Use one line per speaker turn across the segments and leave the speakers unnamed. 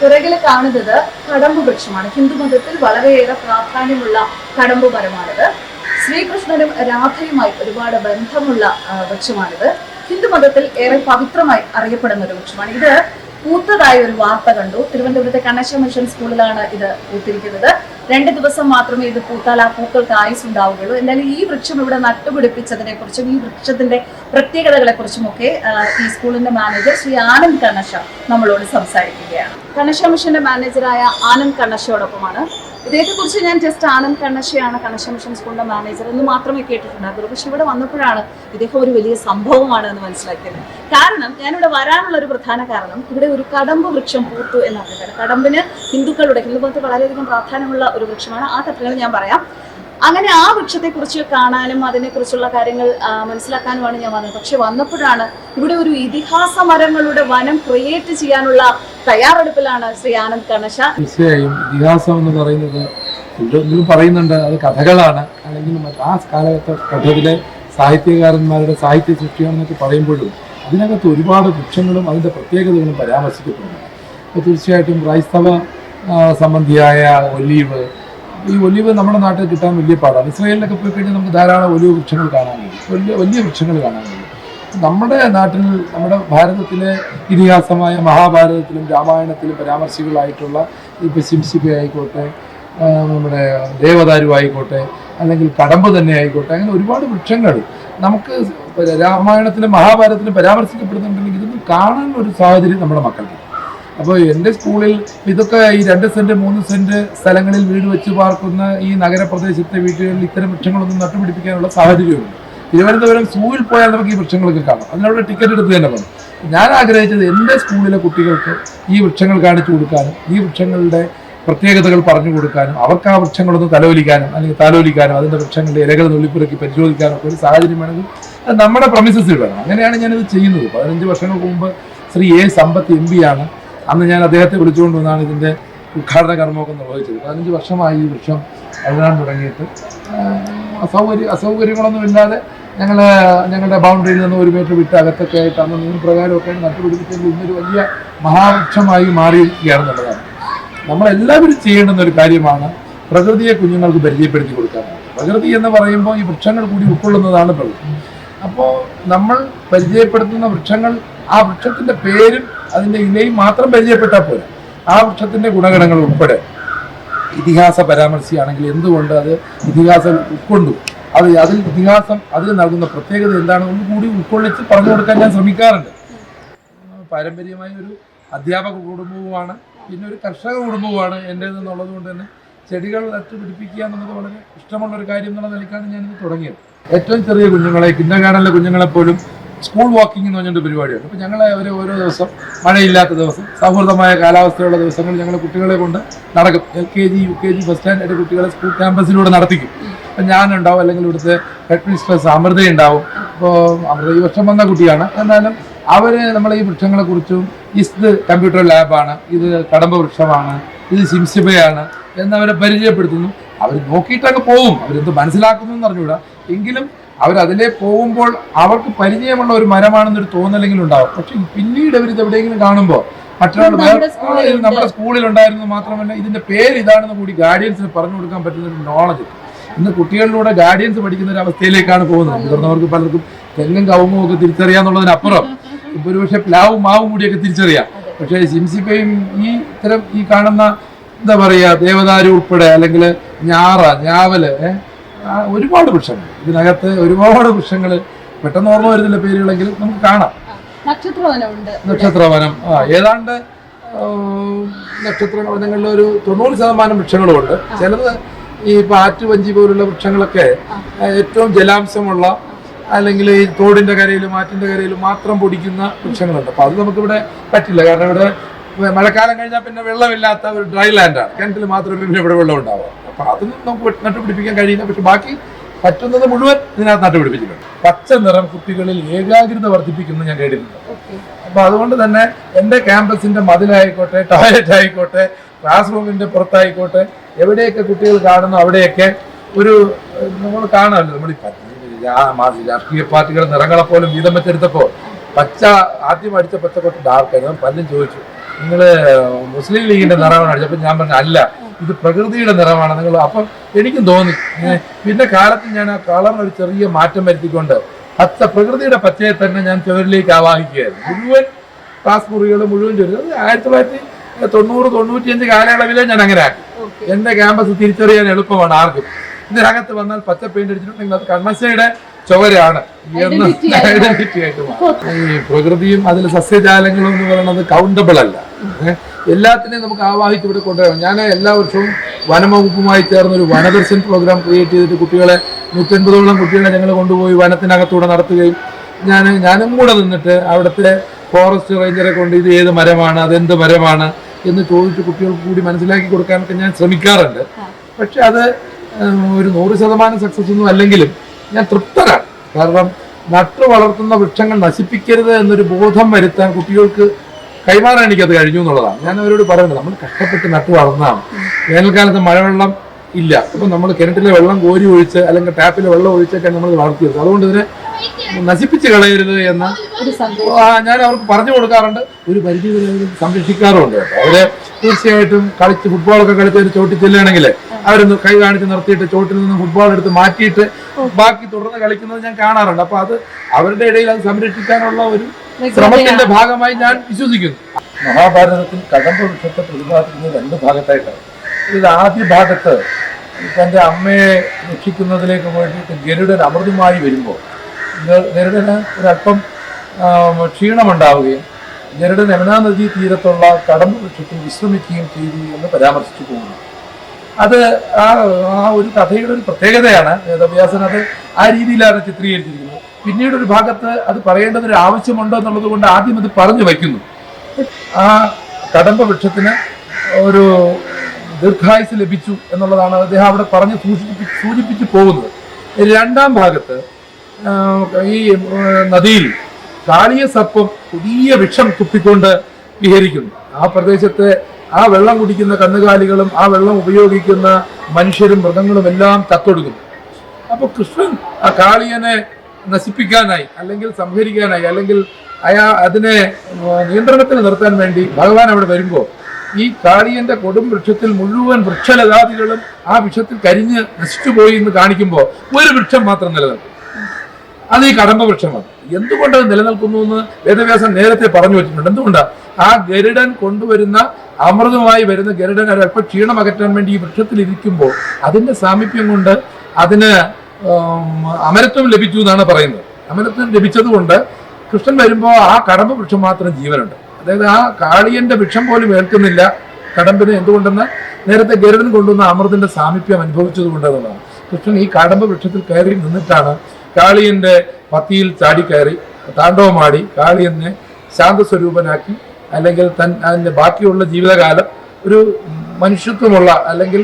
പിറകിൽ കാണുന്നത് കടമ്പ് വൃക്ഷമാണ്. ഹിന്ദു മതത്തിൽ വളരെയേറെ പ്രാധാന്യമുള്ള കടമ്പ് മരമാണിത്. ശ്രീകൃഷ്ണനും രാധയുമായി ഒരുപാട് ബന്ധമുള്ള വൃക്ഷമാണിത്. ഹിന്ദു മതത്തിൽ ഏറെ പവിത്രമായി അറിയപ്പെടുന്ന ഒരു വൃക്ഷമാണ്. ഇത് പൂത്തതായ ഒരു വാർത്ത കണ്ടു. തിരുവനന്തപുരത്തെ കണ്ണശ മിഷൻ സ്കൂളിലാണ് ഇത് പൂത്തിരിക്കുന്നത്. രണ്ട് ദിവസം മാത്രമേ ഇത് പൂത്താൽ ആ പൂക്കൾക്ക് ആയുസ് ഉണ്ടാവുകയുള്ളൂ എന്തായാലും ഈ വൃക്ഷം ഇവിടെ നട്ടുപിടിപ്പിച്ചതിനെ കുറിച്ചും ഈ വൃക്ഷത്തിന്റെ പ്രത്യേകതകളെ കുറിച്ചുമൊക്കെ ഈ സ്കൂളിന്റെ മാനേജർ ശ്രീ ആനന്ദ് കണ്ണശ നമ്മളോട് സംസാരിക്കുകയാണ്. കണ്ണശ മിഷന്റെ മാനേജറായ ആനന്ദ് കണ്ണശയോടൊപ്പമാണ് ഇതേക്കുറിച്ച് ഞാൻ ജസ്റ്റ് ആനന്ദ് കണ്ണശയാണ് കണ്ണശ മിഷൻ സ്കൂളിന്റെ മാനേജർ എന്ന് മാത്രമേ കേട്ടിട്ടുണ്ടായിരുന്നുള്ളൂ. പക്ഷെ ഇവിടെ വന്നപ്പോഴാണ് ഇദ്ദേഹം ഒരു വലിയ സംഭവമാണ് എന്ന് മനസ്സിലാക്കിയത്. കാരണം ഞാനിവിടെ വരാനുള്ള ഒരു പ്രധാന കാരണം ഇവിടെ ഒരു കടമ്പ് വൃക്ഷം പൂത്തു എന്നാണ്. കടമ്പിന് ഹിന്ദുക്കളുടെ ഹിന്ദുമതത്തിൽ വളരെയധികം പ്രാധാന്യമുള്ള ഒരു വൃക്ഷമാണ്. ആ കഥകൾ ഞാൻ പറയാം. അങ്ങനെ ആ വൃക്ഷത്തെ കുറിച്ച് കാണാനും അതിനെക്കുറിച്ചുള്ള കാര്യങ്ങൾ മനസ്സിലാക്കാനുമാണ് ഞാൻ വന്നത്. പക്ഷെ വന്നപ്പോഴാണ് ഇവിടെ ഒരു ഇതിഹാസ മരങ്ങളുടെ വനം ക്രിയേറ്റ് ചെയ്യാനുള്ള തയ്യാറെടുപ്പിലാണ് ശ്രീ ആനന്ദ് കണശ.
തീർച്ചയായും ഇതിഹാസം എന്ന് പറയുന്നത് പറയുന്നുണ്ട് അത് കഥകളാണ്. അല്ലെങ്കിൽ ആ കാലഘട്ടത്തിലെ സാഹിത്യകാരന്മാരുടെ സാഹിത്യ സൃഷ്ടിയാണെന്നൊക്കെ പറയുമ്പോഴും അതിനകത്ത് ഒരുപാട് വൃക്ഷങ്ങളും അതിന്റെ പ്രത്യേകതകളും പരാമർശിക്കപ്പെടുന്നു അപ്പോൾ തീർച്ചയായിട്ടും ക്രൈസ്തവ സംബന്ധിയായ ഒലീവ് ഈ ഒലിവ് നമ്മുടെ നാട്ടിൽ കിട്ടാൻ വലിയ പാടാണ്. ഇസ്രായേലിലൊക്കെ പോയി കഴിഞ്ഞാൽ നമുക്ക് ധാരാളം ഒലിവ് വൃക്ഷങ്ങൾ കാണാൻ കഴിയും. വലിയ വലിയ വൃക്ഷങ്ങൾ കാണാൻ കഴിയും. നമ്മുടെ നാട്ടിൽ നമ്മുടെ ഭാരതത്തിലെ ഇതിഹാസമായ മഹാഭാരതത്തിലും രാമായണത്തിലും പരാമർശികളായിട്ടുള്ള ഇപ്പോൾ സിംസിബി ആയിക്കോട്ടെ നമ്മുടെ ദേവദാരു ആയിക്കോട്ടെ അല്ലെങ്കിൽ കടമ്പ് തന്നെ ആയിക്കോട്ടെ അങ്ങനെ ഒരുപാട് വൃക്ഷങ്ങൾ നമുക്ക് രാമായണത്തിലും മഹാഭാരതത്തിലും പരാമർശിക്കപ്പെടുന്നുണ്ടെങ്കിൽ ഇതൊന്നും കാണാൻ ഒരു സാഹചര്യം നമ്മുടെ മക്കൾക്ക് അപ്പോൾ എന്റെ സ്കൂളിൽ ഇതൊക്കെ ഈ രണ്ട് സെന്റ് മൂന്ന് സെന്റ് സ്ഥലങ്ങളിൽ വീട് വെച്ച് പാർക്കുന്ന ഈ നഗരപ്രദേശത്തെ വീടുകളിൽ ഇത്തരം വൃക്ഷങ്ങളൊന്നും നട്ടുപിടിപ്പിക്കാനുള്ള സാഹചര്യമുണ്ട് തിരുവനന്തപുരം സൂവിൽ പോയാൽ നമുക്ക് ഈ വൃക്ഷങ്ങളൊക്കെ കാണാം. അതിനവിടെ ടിക്കറ്റ് എടുത്ത് തന്നെ വേണം. ഞാൻ ആഗ്രഹിച്ചത് എന്റെ സ്കൂളിലെ കുട്ടികൾക്ക് ഈ വൃക്ഷങ്ങൾ കാണിച്ചു കൊടുക്കാനും ഈ വൃക്ഷങ്ങളുടെ പ്രത്യേകതകൾ പറഞ്ഞു കൊടുക്കാനും അവർക്ക് ആ വൃക്ഷങ്ങളൊന്ന് തലോലിക്കാനും അല്ലെങ്കിൽ താലോലിക്കാനും അതിന്റെ വൃക്ഷങ്ങളുടെ ഇലകൾ നുള്ളിപ്പുറക്കി പരിശോധിക്കാനും ഒക്കെ ഒരു സാഹചര്യം വേണമെങ്കിൽ അത് നമ്മുടെ പ്രമിസസിൽ വേണം. അങ്ങനെയാണ് ഞാനിത് ചെയ്യുന്നത്. പതിനഞ്ച് വർഷങ്ങൾക്ക് മുമ്പ് Shri A Sampath M P ആണ്. അന്ന് ഞാൻ അദ്ദേഹത്തെ വിളിച്ചുകൊണ്ട് വന്നാണ് ഇതിന്റെ ഉദ്ഘാടന കർമ്മമൊക്കെ നിർവഹിച്ചത്. പതിനഞ്ച് വർഷമായി ഈ വൃക്ഷം എഴുതാൻ തുടങ്ങിയിട്ട്. അസൗകര്യം അസൗകര്യ അസൗകര്യങ്ങളൊന്നും ഇല്ലാതെ ഞങ്ങൾ ഞങ്ങളുടെ ബൗണ്ടറിയിൽ നിന്ന് ഒരു മീറ്റർ വിട്ട് അകത്തൊക്കെ ആയിട്ട് അന്ന് മൂന്ന് പ്രകാരമൊക്കെ നട്ടുപിടിപ്പിച്ചെങ്കിൽ ഇന്നൊരു വലിയ മഹാവൃക്ഷമായി മാറിയിരിക്കുകയാണെന്നുള്ളതാണ് നമ്മളെല്ലാവരും ചെയ്യേണ്ടുന്ന ഒരു കാര്യമാണ് പ്രകൃതിയെ കുഞ്ഞുങ്ങൾക്ക് പരിചയപ്പെടുത്തി കൊടുക്കാൻ. പ്രകൃതി എന്ന് പറയുമ്പോൾ ഈ വൃക്ഷങ്ങൾ കൂടി ഉൾക്കൊള്ളുന്നതാണ് പ്രകൃതി. അപ്പോൾ നമ്മൾ പരിചയപ്പെടുത്തുന്ന വൃക്ഷങ്ങൾ ആ വൃക്ഷത്തിന്റെ പേരും അതിന്റെ ഇലയും മാത്രം പരിചയപ്പെട്ടാൽ പോരാ. ആ വൃക്ഷത്തിന്റെ ഗുണഗണങ്ങൾ ഉൾപ്പെടെ. ഇതിഹാസ പരാമർശിയാണെങ്കിൽ എന്തുകൊണ്ട് അത് ഇതിഹാസം ഉൾക്കൊണ്ടു? അത് അതിൽ ഇതിഹാസം അതിൽ നൽകുന്ന പ്രത്യേകത എന്താണ്? ഒന്നുകൂടി ഉൾക്കൊള്ളിച്ച് പറഞ്ഞു കൊടുക്കാൻ ഞാൻ ശ്രമിക്കാറുണ്ട്. പാരമ്പര്യമായ ഒരു അധ്യാപക കുടുംബവുമാണ് പിന്നെ ഒരു കർഷക കുടുംബവുമാണ് എന്റേതെന്നുള്ളത് കൊണ്ട് തന്നെ ചെടികൾ നട്ടുപിടിപ്പിക്കുക എന്നുള്ളത് വളരെ ഇഷ്ടമുള്ള ഒരു കാര്യം എന്നുള്ള നിലയ്ക്കാണ് ഞാനിത് തുടങ്ങിയത്. ഏറ്റവും ചെറിയ കുഞ്ഞുങ്ങളെ കിൻഡർ ഗാർഡനിലെ കുഞ്ഞുങ്ങളെ പോലും സ്കൂൾ വാക്കിംഗ് എന്ന് പറഞ്ഞൊരു പരിപാടിയുണ്ട്. അപ്പോൾ ഞങ്ങൾ അവർ ഓരോ ദിവസം മഴയില്ലാത്ത ദിവസം സൗഹൃദമായ കാലാവസ്ഥയുള്ള ദിവസങ്ങളിൽ ഞങ്ങൾ കുട്ടികളെ കൊണ്ട് നടക്കും. L K G U K G first standard കുട്ടികളെ സ്കൂൾ ക്യാമ്പസിലൂടെ നടത്തിക്കും. അപ്പം ഞാനുണ്ടാവും അല്ലെങ്കിൽ ഇവിടുത്തെ ഹെഡ് മിനിസ്റ്റേഴ്സ് അമൃത ഉണ്ടാവും. അപ്പോൾ അമൃത ഈ വർഷം വന്ന കുട്ടിയാണ്. എന്നാലും അവർ നമ്മൾ ഈ വൃക്ഷങ്ങളെക്കുറിച്ചും ഇത് കമ്പ്യൂട്ടർ ലാബാണ് ഇത് കടമ്പ വൃക്ഷമാണ് ഇത് സിംസിബയാണ് എന്നവരെ പരിചയപ്പെടുത്തുന്നു. അവർ നോക്കിയിട്ടങ്ങ് പോകും. അവരെന്ത് മനസ്സിലാക്കുന്നു എന്ന് അറിഞ്ഞൂടാ എങ്കിലും അവരതിലേ പോകുമ്പോൾ അവർക്ക് പരിചയമുള്ള ഒരു മരമാണെന്നൊരു തോന്നലെങ്കിലും ഉണ്ടാവും പക്ഷെ പിന്നീട് അവർ ഇത് എവിടെയെങ്കിലും കാണുമ്പോൾ മറ്റൊരാൾ
നമ്മുടെ സ്കൂളിൽ
ഉണ്ടായിരുന്നു മാത്രമല്ല ഇതിന്റെ പേര് ഇതാണെന്ന് കൂടി ഗാർഡിയൻസിന് പറഞ്ഞു കൊടുക്കാൻ പറ്റുന്ന ഒരു നോളജ് ഇന്ന് കുട്ടികളിലൂടെ ഗാർഡിയൻസ് പഠിക്കുന്ന ഒരു അവസ്ഥയിലേക്കാണ് പോകുന്നത്. മുതിർന്നവർക്ക് പലർക്കും തെങ്ങും കവുങ്ങും ഒക്കെ തിരിച്ചറിയാന്നുള്ളതിനപ്പുറം. ഇപ്പൊ ഒരു പക്ഷേ പ്ലാവും മാവും കൂടിയൊക്കെ തിരിച്ചറിയാം. പക്ഷെ സിംസിപ്പയും ഈ ഇത്തരം ഈ കാണുന്ന എന്താ പറയാ ദേവദാരി ഉൾപ്പെടെ അല്ലെങ്കിൽ ഞാറ ഞാവൽ ഏ, ആ, ഒരുപാട് വൃക്ഷങ്ങൾ. ഇതിനകത്ത് ഒരുപാട് വൃക്ഷങ്ങൾ പെട്ടെന്ന് ഓർമ്മ വരുന്നില്ല പേരുകളെങ്കിൽ നമുക്ക് കാണാം. നക്ഷത്രവനം. ആ ഏതാണ്ട് നക്ഷത്ര വനങ്ങളിൽ ഒരു തൊണ്ണൂറ് ശതമാനം വൃക്ഷങ്ങളുമുണ്ട്. ചിലത് ഈ പാറ്റ് വഞ്ചി പോലുള്ള വൃക്ഷങ്ങളൊക്കെ ഏറ്റവും ജലാംശമുള്ള അല്ലെങ്കിൽ ഈ തോടിന്റെ കരയിലും ആറ്റിന്റെ കരയിലും മാത്രം പൊടിക്കുന്ന വൃക്ഷങ്ങളുണ്ട്. അപ്പൊ അത് നമുക്കിവിടെ പറ്റില്ല. കാരണം ഇവിടെ മഴക്കാലം കഴിഞ്ഞാൽ പിന്നെ വെള്ളമില്ലാത്ത ഒരു ഡ്രൈ ലാൻഡാണ്. കിണറ്റിൽ മാത്രമേ പിന്നെ ഇവിടെ വെള്ളം ഉണ്ടാവുക അപ്പൊ അതൊന്നും നമുക്ക് നട്ടുപിടിപ്പിക്കാൻ കഴിയില്ല. പക്ഷെ ബാക്കി പറ്റുന്നത് മുഴുവൻ ഇതിനകത്ത് നട്ടുപിടിപ്പിച്ചിട്ടുണ്ട്. പച്ച നിറം കുട്ടികളിൽ ഏകാഗ്രത വർദ്ധിപ്പിക്കുന്നു ഞാൻ കേട്ടിട്ടുണ്ട്. അപ്പൊ അതുകൊണ്ട് തന്നെ എന്റെ ക്യാമ്പസിന്റെ മതിലായിക്കോട്ടെ ടോയ്ലറ്റ് ആയിക്കോട്ടെ ക്ലാസ് റൂമിന്റെ പുറത്തായിക്കോട്ടെ എവിടെയൊക്കെ കുട്ടികൾ കാണുന്നു അവിടെയൊക്കെ ഒരു നമ്മൾ കാണാമല്ലോ. നമ്മൾ രാഷ്ട്രീയ പാർട്ടികൾ നിറങ്ങളെ പോലും വീതം വെച്ചെടുത്തപ്പോൾ പച്ച ആദ്യം അടിച്ച പച്ച ഡാർക്കായിരുന്നു പലരും ചോദിച്ചു നിങ്ങൾ മുസ്ലിം ലീഗിന്റെ നിറമാണ് അടിച്ചപ്പോൾ ഞാൻ പറഞ്ഞു അല്ല ഇത് പ്രകൃതിയുടെ നിറമാണ് നിങ്ങൾ അപ്പം എനിക്കും തോന്നി. പിന്നെ കാലത്ത് ഞാൻ ആ കളർ ഒരു ചെറിയ മാറ്റം വരുത്തിക്കൊണ്ട് പച്ച പ്രകൃതിയുടെ പച്ചയെ തന്നെ ഞാൻ ചുവരിലേക്ക് ആവാഹിക്കുകയായിരുന്നു. മുഴുവൻ ക്ലാസ് മുറികൾ മുഴുവൻ ചുവരും അത് ആയിരത്തി തൊള്ളായിരത്തി തൊണ്ണൂറ് തൊണ്ണൂറ്റിയഞ്ച് കാലയളവിലെ ഞാൻ അങ്ങനെ ആക്കി. എന്റെ ക്യാമ്പസ് തിരിച്ചറിയാൻ എളുപ്പമാണ് ആർക്കും. ഇതിനകത്ത് വന്നാൽ പച്ച പെയിന്റ് അടിച്ചിട്ടുണ്ടെങ്കിൽ അത് കൺമശയുടെ ചുവരാണ് എന്ന് ഐഡന്റിറ്റി ആയിട്ട്. ഈ പ്രകൃതിയും അതിൽ സസ്യജാലങ്ങളും എന്ന് പറയുന്നത് കൗണ്ടബിൾ അല്ല? എല്ലാത്തിനെയും നമുക്ക് ആവാഹിച്ച് ഇവിടെ കൊണ്ടുവരാം ഞാൻ എല്ലാ വർഷവും വനംവകുപ്പുമായി ചേർന്ന് ഒരു വനദർശൻ പ്രോഗ്രാം ക്രിയേറ്റ് ചെയ്തിട്ട് കുട്ടികളെ നൂറ്റൻപതോളം കുട്ടികളെ ഞങ്ങൾ കൊണ്ടുപോയി വനത്തിനകത്തൂടെ നടത്തുകയും ഞാൻ ഞാനും കൂടെ നിന്നിട്ട് അവിടുത്തെ ഫോറസ്റ്റ് റേഞ്ചറെ കൊണ്ട് ഇത് ഏത് മരമാണ് അതെന്ത് മരമാണ് എന്ന് ചോദിച്ച് കുട്ടികൾക്ക് കൂടി മനസ്സിലാക്കി കൊടുക്കാനൊക്കെ ഞാൻ ശ്രമിക്കാറുണ്ട്. പക്ഷെ അത് ഒരു നൂറ് ശതമാനം സക്സസ് ഒന്നും അല്ലെങ്കിലും ഞാൻ തൃപ്തരാണ്. കാരണം നട്ടു വളർത്തുന്ന വൃക്ഷങ്ങൾ നശിപ്പിക്കരുത് എന്നൊരു ബോധം വരുത്താൻ കുട്ടികൾക്ക് കൈമാറാൻ എനിക്കത് കഴിഞ്ഞു എന്നുള്ളതാണ്. ഞാൻ അവരോട് പറയുന്നത് നമ്മൾ കഷ്ടപ്പെട്ട് നട്ടു വളർന്നതാണ്. വേനൽക്കാലത്ത് മഴവെള്ളം ഇല്ല. അപ്പം നമ്മൾ കിണറ്റിലെ വെള്ളം കോരി ഒഴിച്ച് അല്ലെങ്കിൽ ടാപ്പിലെ വെള്ളം ഒഴിച്ചൊക്കെ നമ്മൾ വളർത്തിയത് അതുകൊണ്ട് ഇതിനെ നശിപ്പിച്ച് കളയരുത് എന്ന് ഞാൻ അവർക്ക് പറഞ്ഞു കൊടുക്കാറുണ്ട്. ഒരു പരിധി വരെ സംരക്ഷിക്കാറുണ്ട് അവരെ തീർച്ചയായിട്ടും കളിച്ച് ഫുട്ബോളൊക്കെ കളിച്ച് ഒരു ചോട്ടിൽ ചെല്ലുകയാണെങ്കിൽ അവരൊന്ന് കൈ കാണിച്ച് നിർത്തിയിട്ട് ചോട്ടിൽ നിന്ന് ഫുട്ബോൾ എടുത്ത് മാറ്റിയിട്ട് ബാക്കി തുടർന്ന് കളിക്കുന്നത് ഞാൻ കാണാറുണ്ട്. അപ്പൊ അത് അവരുടെ ഇടയിൽ അത് സംരക്ഷിക്കാനുള്ള ഒരു ശ്രമത്തിന്റെ ഭാഗമായി ഞാൻ വിശ്വസിക്കുന്നു. മഹാഭാരതത്തിൽ കടമ്പ വൃക്ഷത്തെ പ്രതിപാദിക്കുന്നത് രണ്ട് ഭാഗത്തായിട്ടാണ്. ഇത് ആദ്യ ഭാഗത്ത് തന്റെ അമ്മയെ രക്ഷിക്കുന്നതിലേക്ക് വേണ്ടിയിട്ട് ഗരുഡൻ അമൃതമായി വരുമ്പോൾ ഗരുഡന് ഒരല്പം ക്ഷീണമുണ്ടാവുകയും ഗരുഡൻ യമുനാ നദീ തീരത്തുള്ള കടമ്പ് വൃക്ഷത്തിൽ വിശ്രമിക്കുകയും ചെയ്തു എന്ന് പരാമർശിച്ചു പോകുന്നു. അത് ആ ആ ഒരു കഥയുടെ ഒരു പ്രത്യേകതയാണ് വേദവ്യാസൻ അത് ആ രീതിയിലാണ് ചിത്രീകരിച്ചിരിക്കുന്നത്. പിന്നീട് ഒരു ഭാഗത്ത് അത് പറയേണ്ടത് ഒരു ആവശ്യമുണ്ടോ എന്നുള്ളത് കൊണ്ട് ആദ്യം അത് പറഞ്ഞു വയ്ക്കുന്നു. ആ കടമ്പ വൃക്ഷത്തിന് ഒരു ദീർഘായുസ് ലഭിച്ചു എന്നുള്ളതാണ് അദ്ദേഹം അവിടെ പറഞ്ഞ് സൂചിപ്പിച്ച് സൂചിപ്പിച്ച് പോകുന്നത്. രണ്ടാം ഭാഗത്ത് ഈ നദിയിൽ കാളിയ സർപ്പം പുതിയ വിഷം തുപ്പിക്കൊണ്ട് വിഹരിക്കുന്നു. ആ പ്രദേശത്തെ ആ വെള്ളം കുടിക്കുന്ന കന്നുകാലികളും ആ വെള്ളം ഉപയോഗിക്കുന്ന മനുഷ്യരും മൃഗങ്ങളും എല്ലാം തത്തൊടുക്കുന്നു. അപ്പൊ കൃഷ്ണൻ ആ കാളിയനെ നശിപ്പിക്കാനായി അല്ലെങ്കിൽ സംഹരിക്കാനായി അല്ലെങ്കിൽ അയാ അതിനെ നിയന്ത്രണത്തിൽ നിർത്താൻ വേണ്ടി ഭഗവാൻ അവിടെ വരുമ്പോൾ ഈ കാളിയന്റെ കൊടും വൃക്ഷത്തിൽ മുഴുവൻ വൃക്ഷലതാദികളും ആ വിഷത്തിൽ കരിഞ്ഞ് നശിച്ചുപോയി എന്ന് കാണിക്കുമ്പോൾ ഒരു വൃക്ഷം മാത്രം നിലനിൽക്കും. അത് ഈ കടമ്പ വൃക്ഷമാണ്. എന്തുകൊണ്ട് നിലനിൽക്കുന്നു എന്ന് വേദവ്യാസം നേരത്തെ പറഞ്ഞു വെച്ചിട്ടുണ്ട്. എന്തുകൊണ്ടാണ് ആ ഗരുഡൻ കൊണ്ടുവരുന്ന അമൃതമായി വരുന്ന ഗരുഡൻ അല്പം ക്ഷീണം അകറ്റാൻ വേണ്ടി ഈ വൃക്ഷത്തിൽ ഇരിക്കുമ്പോൾ അതിന്റെ സാമീപ്യം കൊണ്ട് അതിന് അമരത്വം ലഭിച്ചു എന്നാണ് പറയുന്നത്. അമരത്വം ലഭിച്ചത് കൊണ്ട് കൃഷ്ണൻ വരുമ്പോൾ ആ കടമ്പ വൃക്ഷം മാത്രം ജീവനുണ്ട്. അതായത് ആ കാളിയന്റെ വൃക്ഷം പോലും ഏൽക്കുന്നില്ല കടമ്പിന്. എന്തുകൊണ്ടെന്ന്? നേരത്തെ ഗരുഡൻ കൊണ്ടുവന്ന അമൃതിന്റെ സാമീപ്യം അനുഭവിച്ചത് കൊണ്ടെന്നുള്ളതാണ് കൃഷ്ണൻ ഈ കടമ്പ വൃക്ഷത്തിൽ കയറി നിന്നിട്ടാണ് കാളിയന്റെ പത്തിയിൽ ചാടിക്കയറി താണ്ഡവമാടി കാളിയനെ ശാന്തസ്വരൂപനാക്കി അല്ലെങ്കിൽ തൻ അതിന്റെ ബാക്കിയുള്ള ജീവിതകാലം ഒരു മനുഷ്യത്വമുള്ള അല്ലെങ്കിൽ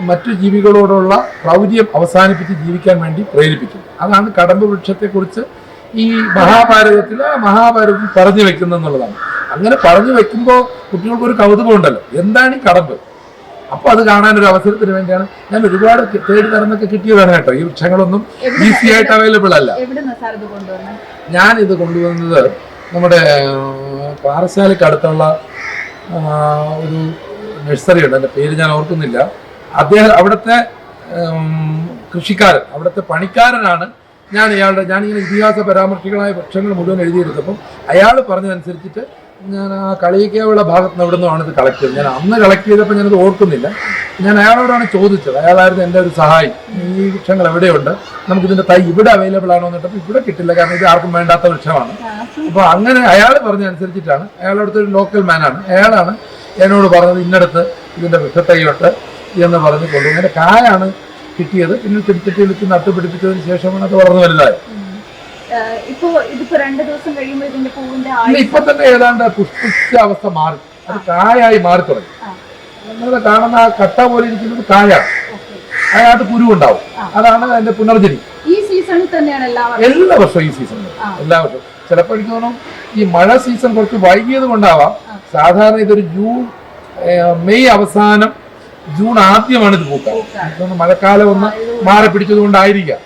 മറ്റു ജീവികളോടുള്ള ക്രൗര്യം അവസാനിപ്പിച്ച് ജീവിക്കാൻ വേണ്ടി പ്രേരിപ്പിക്കും. അതാണ് കടമ്പ് വൃക്ഷത്തെക്കുറിച്ച് ഈ മഹാഭാരതത്തിൽ മഹാഭാരതത്തിൽ പറഞ്ഞു വെക്കുന്നത് എന്നുള്ളതാണ് അങ്ങനെ പറഞ്ഞു വെക്കുമ്പോൾ കുട്ടികൾക്ക് ഒരു കൗതുകം ഉണ്ടല്ലോ എന്താണ് ഈ കടമ്പ്? അപ്പൊ അത് കാണാൻ ഒരു അവസരത്തിന് വേണ്ടിയാണ് ഞാൻ ഒരുപാട് തേടി നടന്നൊക്കെ കിട്ടിയതാണ് കേട്ടോ. ഈ വൃക്ഷങ്ങളൊന്നും ഈസി ആയിട്ട് അവൈലബിൾ അല്ല. ഞാൻ ഇത് കൊണ്ടുവന്നത് നമ്മുടെ പാറശാലക്കടുത്തുള്ള പാറശാലയ്ക്ക് അടുത്തുള്ള ഒരു നഴ്സറി ഉണ്ട്. എന്റെ പേര് ഞാൻ ഓർക്കുന്നില്ല. അദ്ദേഹം അവിടുത്തെ കൃഷിക്കാരൻ അവിടുത്തെ പണിക്കാരനാണ് ഞാൻ ഇയാളുടെ ഞാനിങ്ങനെ ഇതിഹാസ പരാമർശികളായ വൃക്ഷങ്ങൾ മുഴുവൻ എഴുതിയെടുത്തപ്പം അയാൾ പറഞ്ഞതനുസരിച്ചിട്ട് ഞാൻ ആ കളിയിക്കാവുള്ള ഭാഗത്ത് നിന്ന് എവിടെ നിന്നാണ് ഇത് കളക്ട് ചെയ്തത്? ഞാൻ അന്ന് കളക്ട് ചെയ്തപ്പോൾ ഞാനത് ഓർക്കുന്നില്ല. ഞാൻ അയാളോടാണ് ചോദിച്ചത്. അയാളായിരുന്നു എന്റെ ഒരു സഹായി. ഈ വൃക്ഷങ്ങൾ എവിടെയുണ്ട്? നമുക്കിതിന്റെ തൈ ഇവിടെ അവൈലബിൾ ആണോ എന്നിട്ടപ്പോൾ ഇവിടെ കിട്ടില്ല. കാരണം ഇത് ആർക്കും വേണ്ടാത്ത വൃക്ഷമാണ്. അപ്പോൾ അങ്ങനെ അയാൾ പറഞ്ഞ അനുസരിച്ചിട്ടാണ്. അയാളടുത്ത് ഒരു ലോക്കൽ മാനാണ് അയാളാണ് എന്നോട് പറഞ്ഞത് ഇന്നടത്ത് ഇതിന്റെ വൃക്ഷത്തൈയുണ്ട് എന്ന് പറഞ്ഞ് കൊണ്ടു അങ്ങനെ കായാണ് കിട്ടിയത്. പിന്നെ ചെടിച്ചട്ടിയിലേക്ക് നട്ടു നട്ടുപിടിപ്പിച്ചതിന് ശേഷമാണ് അത് വളർന്നു വലുതായത്.
ഇപ്പൊ ഇതിപ്പോ രണ്ട് ദിവസം കഴിയുമ്പോൾ ഇതിന്റെ പൂവിന്റെ
ഇപ്പൊ തന്നെ ഏതാണ്ട് പുഷ്പിച്ച അവസ്ഥ മാറി. അത് കായായി മാറി തുടങ്ങി. നിങ്ങൾ കാണുന്ന ആ കട്ട പോലെ ഇരിക്കുന്നത് കായാണ് അതിനകത്ത് കുരു ഉണ്ടാവും അതാണ് അതിന്റെ പുനർജനി.
ഈ സീസണിൽ തന്നെയാണ്
എല്ലാ വർഷവും? ഈ സീസണിൽ. എല്ലാ വർഷവും. ചിലപ്പോൾ എനിക്ക് തോന്നും ഈ മഴ സീസൺ കുറച്ച് വൈകിയത് കൊണ്ടാവാം. സാധാരണ ഇതൊരു ജൂൺ മെയ് അവസാനം ജൂൺ ആദ്യമാണ് ഇത് പൂക്കുക. മഴക്കാലം ഒന്ന് മാറി പിടിച്ചത് കൊണ്ടായിരിക്കാം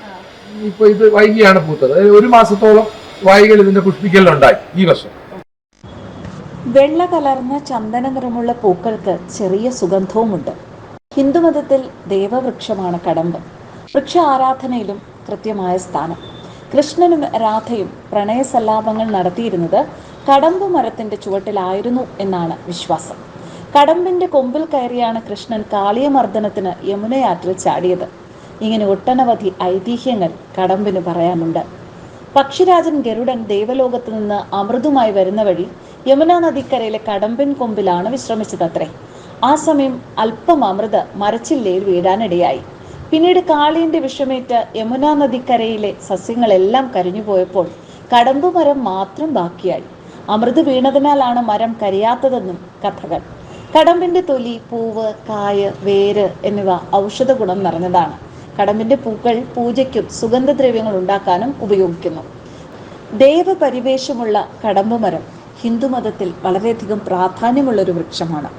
ആ.
ഇപ്പൊ ഇത് വൈകിയാണ് പൂത്തത്. ഒരു മാസത്തോളം വൈകൽ ഇതിന്റെ പുഷ്പിക്കലുണ്ടായി ഈ വർഷം.
വെള്ള കലർന്ന ചന്ദന നിറമുള്ള പൂക്കൾക്ക് ചെറിയ സുഗന്ധവുമുണ്ട്. ഹിന്ദുമതത്തിൽ ദേവവൃക്ഷമാണ് കടമ്പ്. വൃക്ഷ ആരാധനയിലും കൃത്യമായ സ്ഥാനം. കൃഷ്ണനും രാധയും പ്രണയസല്ലാപങ്ങൾ നടത്തിയിരുന്നത് കടമ്പ് മരത്തിന്റെ ചുവട്ടിലായിരുന്നു എന്നാണ് വിശ്വാസം. കടമ്പിന്റെ കൊമ്പിൽ കയറിയാണ് കൃഷ്ണൻ കാളിയമർദ്ദനത്തിന് യമുനയാറ്റിൽ ചാടിയത്. ഇങ്ങനെ ഒട്ടനവധി ഐതിഹ്യങ്ങൾ കടമ്പിന് പറയാനുണ്ട്. പക്ഷിരാജൻ ഗരുഡൻ ദേവലോകത്ത് നിന്ന് അമൃതുമായി വരുന്ന വഴി യമുനാ നദിക്കരയിലെ കടമ്പിൻ കൊമ്പിലാണ് വിശ്രമിച്ചതത്രേ. ആ സമയം അല്പം അമൃത് മരച്ചില്ലയിൽ വീഴാനിടയായി. പിന്നീട് കാളിയന്റെ വിഷമേറ്റ് യമുനാ നദിക്കരയിലെ സസ്യങ്ങളെല്ലാം കരിഞ്ഞുപോയപ്പോൾ കടമ്പ് മരം മാത്രം ബാക്കിയായി. അമൃത് വീണതിനാലാണ് മരം കരിയാത്തതെന്നും കഥകൾ. കടമ്പിന്റെ തൊലി പൂവ് കായ് വേര് എന്നിവ ഔഷധ ഗുണം നിറഞ്ഞതാണ്. കടമ്പിന്റെ പൂക്കൾ പൂജയ്ക്കും സുഗന്ധദ്രവ്യങ്ങൾ ഉണ്ടാക്കാനും ഉപയോഗിക്കുന്നു. ദേവപരിവേഷമുള്ള കടമ്പ് മരം ഹിന്ദുമതത്തിൽ വളരെയധികം പ്രാധാന്യമുള്ള ഒരു വൃക്ഷമാണ്.